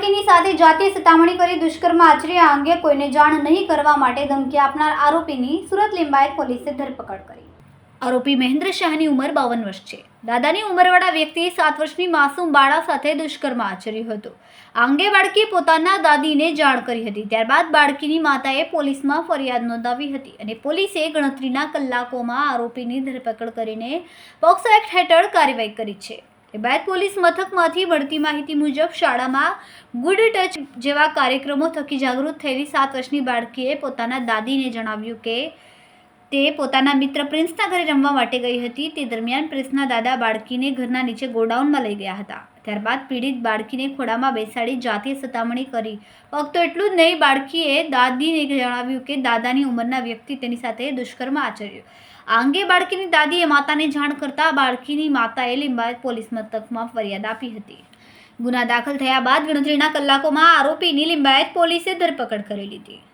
બાળકીની સાથે જાતે સતામણી કરી દુષ્કર્મ આચર્યા અંગે કોઈને જાણ નહીં કરવા માટે ધમકી આપનાર આરોપીની સુરત લિંબાયત પોલીસે ધરપકડ કરી. આરોપી મહેન્દ્ર શાહની ઉંમર બાવન વર્ષ છે. દાદાની ઉંમરવાળા વ્યક્તિએ સાત વર્ષની માસૂમ બાળા સાથે દુષ્કર્મ આચર્યું હતું. આ અંગે બાળકીએ પોતાના દાદીને જાણ કરી હતી. ત્યારબાદ બાળકીની માતાએ પોલીસમાં ફરિયાદ નોંધાવી હતી અને પોલીસે ગણતરીના કલાકોમાં આરોપીની ધરપકડ કરીને પોક્સો એક્ટ હેઠળ કાર્યવાહી કરી છે. બાદ પોલીસ મથકમાંથી મળતી માહિતી મુજબ શાળામાં ગુડ ટચ જેવા કાર્યક્રમો થકી જાગૃત થયેલી સાત વર્ષની બાળકીએ પોતાના દાદીને જણાવ્યું કે તે પોતાના મિત્ર પ્રિન્સના ઘરે રમવા માટે ગઈ હતી. તે દરમિયાન પ્રિન્સના દાદા બાળકીને ઘરના નીચે ગોડાઉનમાં લઈ ગયા હતા. ત્યારબાદ પીડિત બાળકીને ખોડામાં બેસાડી જાતે સતામણી કરી. ફક્ત એટલું જ નહીં, બાળકીએ દાદીને જણાવ્યું કે દાદાની ઉંમરના વ્યક્તિ તેની સાથે દુષ્કર્મ આચર્યું. આ અંગે બાળકીની દાદીએ માતાને જાણ કરતાં બાળકીની માતાએ લિંબાયત પોલીસ મથકમાં ફરિયાદ આપી હતી. ગુના દાખલ થયા બાદ ગણતરીના કલાકોમાં આરોપીની લિંબાયત પોલીસે ધરપકડ કરી લીધી.